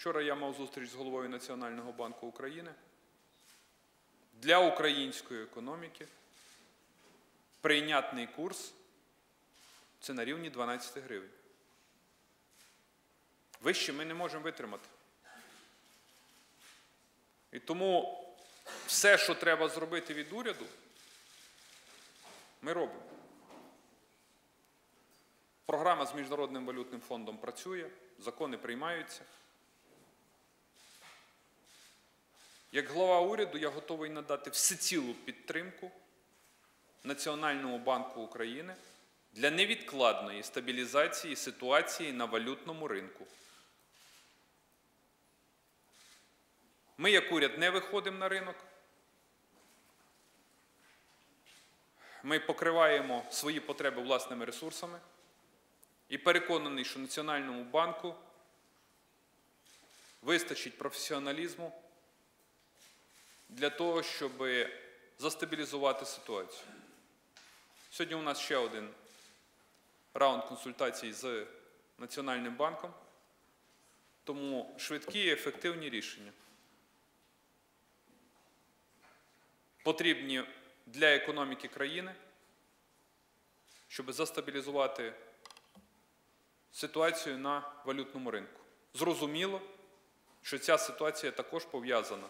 Вчора я мав зустріч з головою Національного банку України. Для української економіки прийнятний курс це на рівні 12 гривень. Вище ми не можемо витримати. І тому все, що треба зробити від уряду, ми робимо. Програма з Міжнародним валютним фондом працює, закони приймаються. Як глава уряду я готовий надати всецілу підтримку Національному банку України для невідкладної стабілізації ситуації на валютному ринку. Ми, як уряд, не виходимо на ринок. Ми покриваємо свої потреби власними ресурсами. І переконаний, що Національному банку вистачить професіоналізму для того, щоб застабілізувати ситуацію. Сьогодні у нас ще один раунд консультацій з Національним банком, тому швидкі і ефективні рішення потрібні для економіки країни, щоб застабілізувати ситуацію на валютному ринку. Зрозуміло, що ця ситуація також пов'язана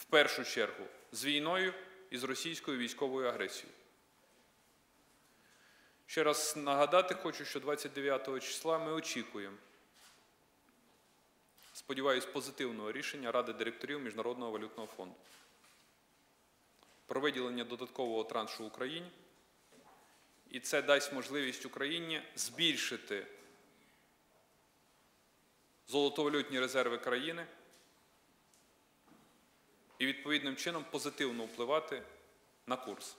в першу чергу з війною і з російською військовою агресією. Ще раз нагадати хочу, що 29 числа ми очікуємо, сподіваюсь, позитивного рішення Ради директорів Міжнародного валютного фонду про виділення додаткового траншу Україні. І це дасть можливість Україні збільшити золотовалютні резерви країни і відповідним чином позитивно впливати на курс.